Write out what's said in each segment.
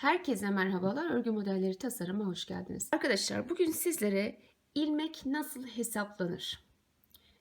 Herkese merhabalar. Örgü modelleri tasarıma hoş geldiniz. Arkadaşlar bugün sizlere ilmek nasıl hesaplanır?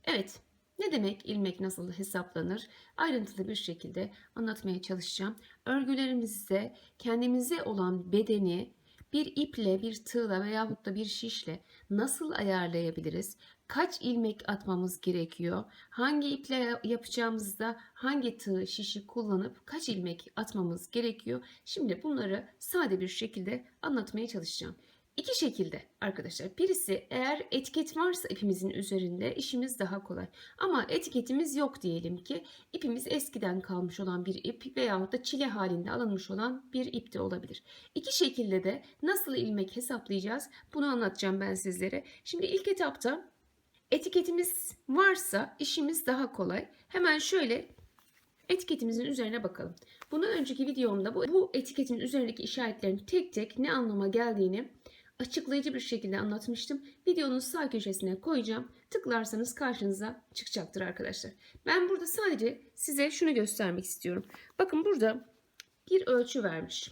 Evet, ne demek ilmek nasıl hesaplanır? Ayrıntılı bir şekilde anlatmaya çalışacağım. Örgülerimizde kendimize olan bedeni bir iple, bir tığla veyahut da bir şişle nasıl ayarlayabiliriz? Kaç ilmek atmamız gerekiyor? Hangi iple yapacağımızda hangi tığ, şişi kullanıp kaç ilmek atmamız gerekiyor? Şimdi bunları sade bir şekilde anlatmaya çalışacağım. İki şekilde arkadaşlar. Birisi eğer etiket varsa ipimizin üzerinde işimiz daha kolay. Ama etiketimiz yok diyelim ki ipimiz eskiden kalmış olan bir ip veyahut da çile halinde alınmış olan bir ip de olabilir. İki şekilde de nasıl ilmek hesaplayacağız bunu anlatacağım ben sizlere. Şimdi ilk etapta etiketimiz varsa işimiz daha kolay. Hemen şöyle etiketimizin üzerine bakalım. Bundan önceki videomda bu, bu etiketin üzerindeki işaretlerin tek tek ne anlama geldiğini açıklayıcı bir şekilde anlatmıştım. Videonun sağ köşesine koyacağım. Tıklarsanız karşınıza çıkacaktır arkadaşlar. Ben burada sadece size şunu göstermek istiyorum. Bakın burada bir ölçü vermiş.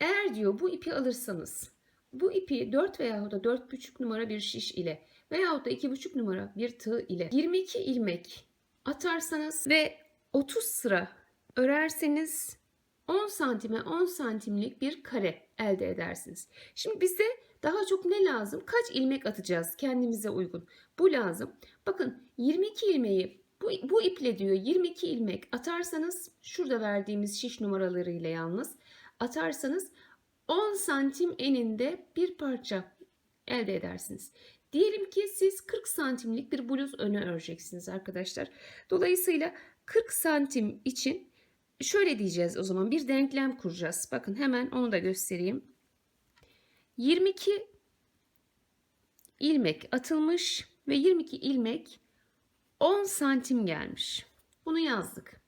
Eğer diyor bu ipi alırsanız bu ipi 4 veya da 4,5 numara bir şiş ile veyahut da 2,5 numara bir tığ ile 22 ilmek atarsanız ve 30 sıra örerseniz 10 santime 10 santimlik bir kare elde edersiniz. Şimdi bize daha çok ne lazım? Kaç ilmek atacağız kendimize uygun? Bu lazım. Bakın 22 ilmeği bu, bu iple diyor 22 ilmek atarsanız şurada verdiğimiz şiş numaralarıyla yalnız atarsanız 10 santim eninde bir parça elde edersiniz. Diyelim ki siz 40 santimlik bir bluz önü öreceksiniz arkadaşlar. Dolayısıyla 40 santim için şöyle diyeceğiz o zaman bir denklem kuracağız. Bakın hemen onu da göstereyim. 22 ilmek atılmış ve 22 ilmek 10 santim gelmiş. Bunu yazdık.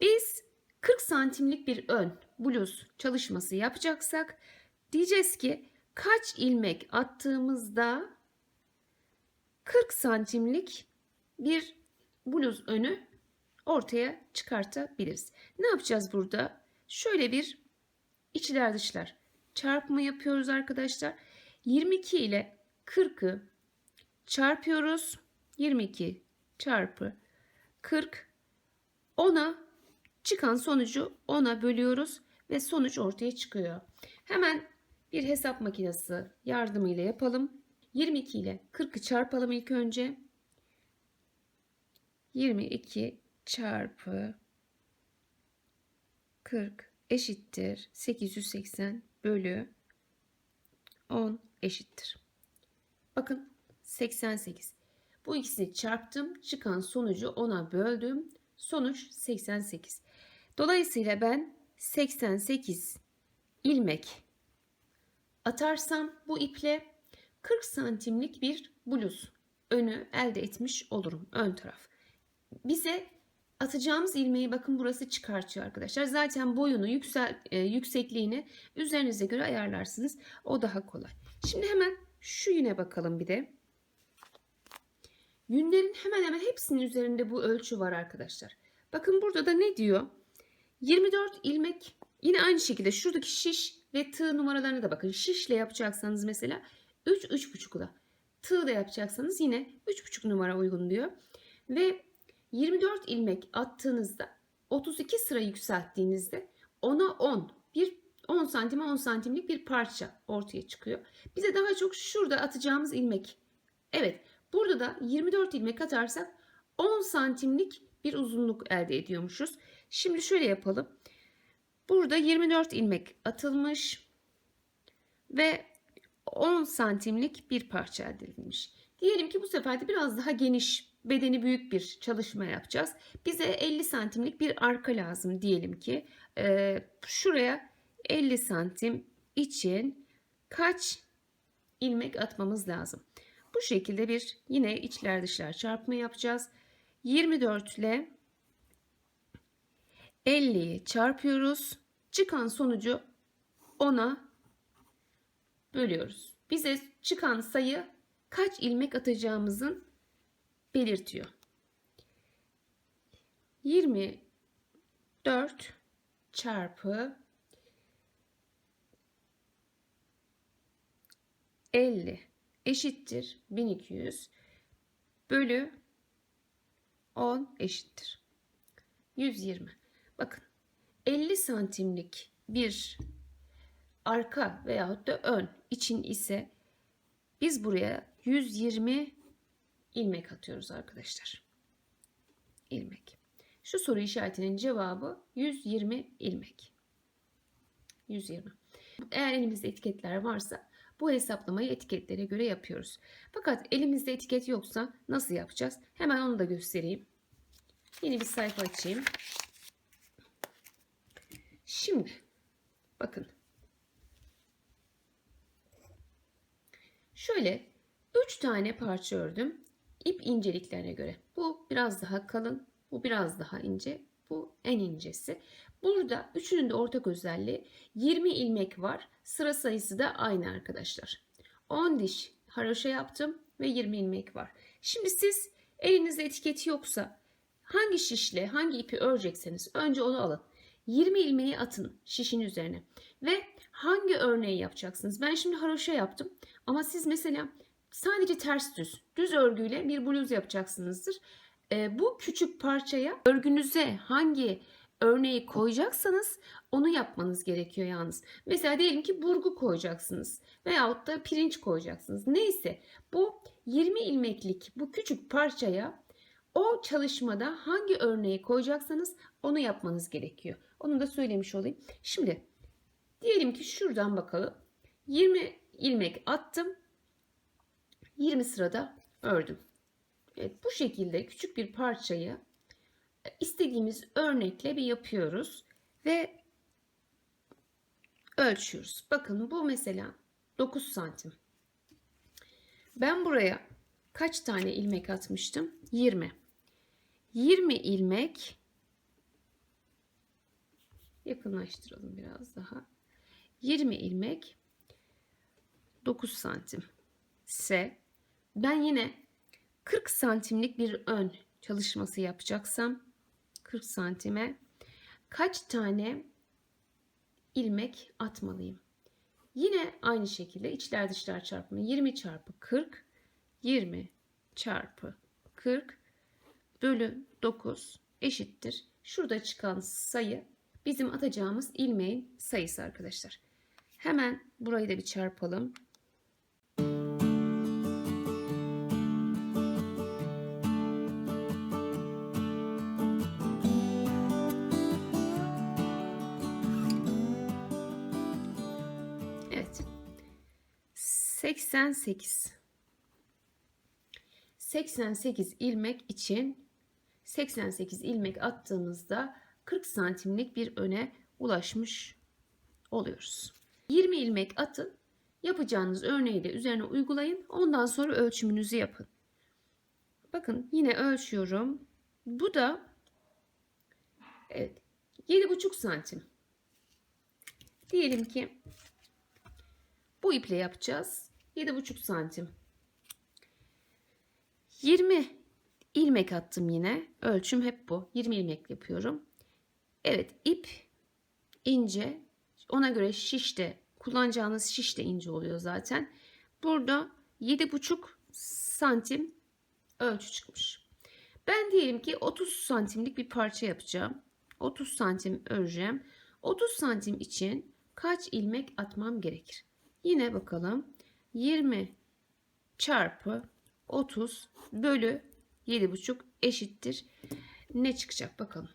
Biz 40 santimlik bir ön bluz çalışması yapacaksak diyeceğiz ki kaç ilmek attığımızda 40 santimlik bir bluz önü ortaya çıkartabiliriz. Ne yapacağız burada? Şöyle bir içler dışlar çarpımı yapıyoruz arkadaşlar. 22 ile 40'ı çarpıyoruz. 22 çarpı 40 10'a çıkan sonucu 10'a bölüyoruz ve sonuç ortaya çıkıyor. Hemen bir hesap makinesi yardımıyla yapalım. 22 ile 40'ı çarpalım ilk önce. 22 çarpı 40 eşittir 880 bölü 10 eşittir. Bakın 88. Bu ikisini çarptım. Çıkan sonucu 10'a böldüm. Sonuç 88. Dolayısıyla ben 88 ilmek atarsam bu iple 40 santimlik bir bluz önü elde etmiş olurum. Ön taraf. Bize atacağımız ilmeği bakın burası çıkartıyor arkadaşlar. Zaten boyunu, yüksel, e, yüksekliğini üzerinize göre ayarlarsınız. O daha kolay. Şimdi hemen şu yüne bakalım bir de. Yünlerin hemen hemen hepsinin üzerinde bu ölçü var arkadaşlar. Bakın burada da ne diyor? 24 ilmek yine aynı şekilde şuradaki şiş ve tığ numaralarına da bakın. Şişle yapacaksanız mesela 3 3,5'la. Tığ da yapacaksanız yine 3,5 numara uygun diyor. Ve 24 ilmek attığınızda 32 sıra yükselttiğinizde 10'a 10 bir 10 santime 10 santimlik bir parça ortaya çıkıyor. Bize daha çok şurada atacağımız ilmek. Evet burada da 24 ilmek atarsak 10 santimlik bir uzunluk elde ediyormuşuz. Şimdi şöyle yapalım. Burada 24 ilmek atılmış ve 10 santimlik bir parça elde edilmiş. Diyelim ki bu sefer de biraz daha geniş, bedeni büyük bir çalışma yapacağız. Bize 50 santimlik bir arka lazım diyelim ki. Ee, şuraya 50 santim için kaç ilmek atmamız lazım? Bu şekilde bir yine içler dışlar çarpma yapacağız. 24 ile 50'yi çarpıyoruz. Çıkan sonucu 10'a bölüyoruz. Bize çıkan sayı kaç ilmek atacağımızın belirtiyor. 24 çarpı 50 eşittir 1200 bölü 10 eşittir 120. Bakın 50 santimlik bir arka veyahut da ön için ise biz buraya 120 ilmek atıyoruz arkadaşlar. İlmek. Şu soru işaretinin cevabı 120 ilmek. 120. Eğer elimizde etiketler varsa bu hesaplamayı etiketlere göre yapıyoruz. Fakat elimizde etiket yoksa nasıl yapacağız? Hemen onu da göstereyim. Yeni bir sayfa açayım. Şimdi bakın. Şöyle 3 tane parça ördüm. İp inceliklerine göre. Bu biraz daha kalın, bu biraz daha ince, bu en incesi. Burada üçünün de ortak özelliği 20 ilmek var. Sıra sayısı da aynı arkadaşlar. 10 diş haroşa yaptım ve 20 ilmek var. Şimdi siz elinizde etiketi yoksa hangi şişle hangi ipi örecekseniz önce onu alın. 20 ilmeği atın şişin üzerine ve hangi örneği yapacaksınız? Ben şimdi haroşa yaptım ama siz mesela sadece ters düz, düz örgüyle bir bluz yapacaksınızdır. E, bu küçük parçaya örgünüze hangi örneği koyacaksanız onu yapmanız gerekiyor yalnız. Mesela diyelim ki burgu koyacaksınız veyahut da pirinç koyacaksınız. Neyse bu 20 ilmeklik bu küçük parçaya o çalışmada hangi örneği koyacaksanız onu yapmanız gerekiyor. Onu da söylemiş olayım. Şimdi diyelim ki şuradan bakalım. 20 ilmek attım. 20 sırada ördüm. Evet bu şekilde küçük bir parçayı istediğimiz örnekle bir yapıyoruz ve ölçüyoruz. Bakın bu mesela 9 santim. Ben buraya kaç tane ilmek atmıştım? 20. 20 ilmek yakınlaştıralım biraz daha. 20 ilmek 9 santim ise ben yine 40 santimlik bir ön çalışması yapacaksam 40 santime kaç tane ilmek atmalıyım? Yine aynı şekilde içler dışlar çarpımı 20 çarpı 40 20 çarpı 40 bölü 9 eşittir. Şurada çıkan sayı bizim atacağımız ilmeğin sayısı arkadaşlar. Hemen burayı da bir çarpalım. 88. 88 ilmek için 88 ilmek attığımızda 40 santimlik bir öne ulaşmış oluyoruz. 20 ilmek atın. Yapacağınız örneği de üzerine uygulayın. Ondan sonra ölçümünüzü yapın. Bakın yine ölçüyorum. Bu da evet 7,5 santim. Diyelim ki bu iple yapacağız. 7,5 santim. 20 ilmek attım yine. Ölçüm hep bu. 20 ilmek yapıyorum. Evet ip ince. Ona göre şiş de kullanacağınız şiş de ince oluyor zaten. Burada 7,5 santim ölçü çıkmış. Ben diyelim ki 30 santimlik bir parça yapacağım. 30 santim öreceğim. 30 santim için kaç ilmek atmam gerekir? Yine bakalım. 20 çarpı 30 bölü 7,5 eşittir. Ne çıkacak bakalım.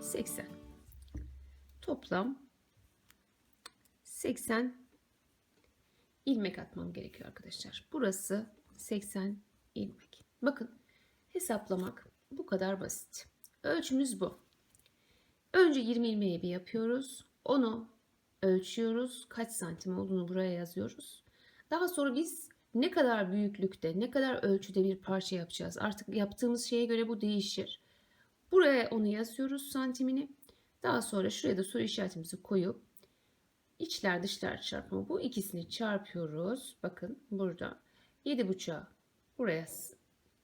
Seksen. Toplam 80 ilmek atmam gerekiyor arkadaşlar. Burası 80 ilmek. Bakın hesaplamak bu kadar basit. Ölçümüz bu. Önce 20 ilmeği bir yapıyoruz. Onu ölçüyoruz. Kaç santim olduğunu buraya yazıyoruz. Daha sonra biz ne kadar büyüklükte, ne kadar ölçüde bir parça yapacağız. Artık yaptığımız şeye göre bu değişir. Buraya onu yazıyoruz santimini. Daha sonra şuraya da soru işaretimizi koyup içler dışlar çarpımı bu ikisini çarpıyoruz. Bakın burada 7,5'a buraya s-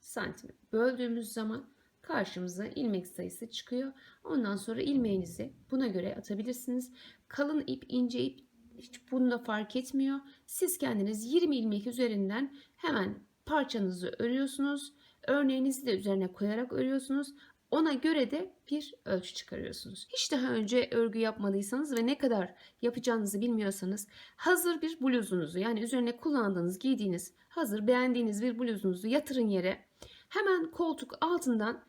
santim böldüğümüz zaman karşımıza ilmek sayısı çıkıyor. Ondan sonra ilmeğinizi buna göre atabilirsiniz. Kalın ip, ince ip hiç bunda fark etmiyor. Siz kendiniz 20 ilmek üzerinden hemen parçanızı örüyorsunuz. Örneğinizi de üzerine koyarak örüyorsunuz. Ona göre de bir ölçü çıkarıyorsunuz. Hiç daha önce örgü yapmadıysanız ve ne kadar yapacağınızı bilmiyorsanız hazır bir bluzunuzu yani üzerine kullandığınız, giydiğiniz, hazır beğendiğiniz bir bluzunuzu yatırın yere. Hemen koltuk altından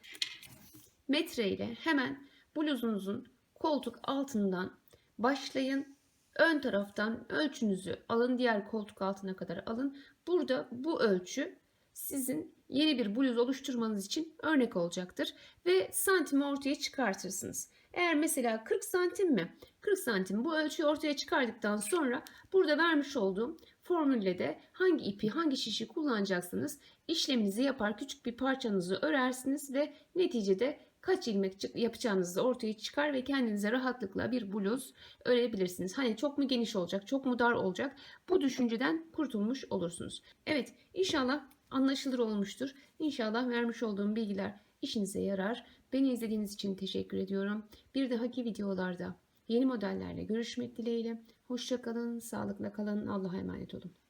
metre ile hemen bluzunuzun koltuk altından başlayın. Ön taraftan ölçünüzü alın. Diğer koltuk altına kadar alın. Burada bu ölçü sizin yeni bir bluz oluşturmanız için örnek olacaktır. Ve santimi ortaya çıkartırsınız. Eğer mesela 40 santim mi? 40 santim bu ölçüyü ortaya çıkardıktan sonra burada vermiş olduğum formülle de hangi ipi hangi şişi kullanacaksınız işleminizi yapar küçük bir parçanızı örersiniz ve neticede kaç ilmek yapacağınızı ortaya çıkar ve kendinize rahatlıkla bir bluz örebilirsiniz. Hani çok mu geniş olacak, çok mu dar olacak? Bu düşünceden kurtulmuş olursunuz. Evet, inşallah anlaşılır olmuştur. İnşallah vermiş olduğum bilgiler işinize yarar. Beni izlediğiniz için teşekkür ediyorum. Bir dahaki videolarda yeni modellerle görüşmek dileğiyle. Hoşçakalın, sağlıkla kalın, Allah'a emanet olun.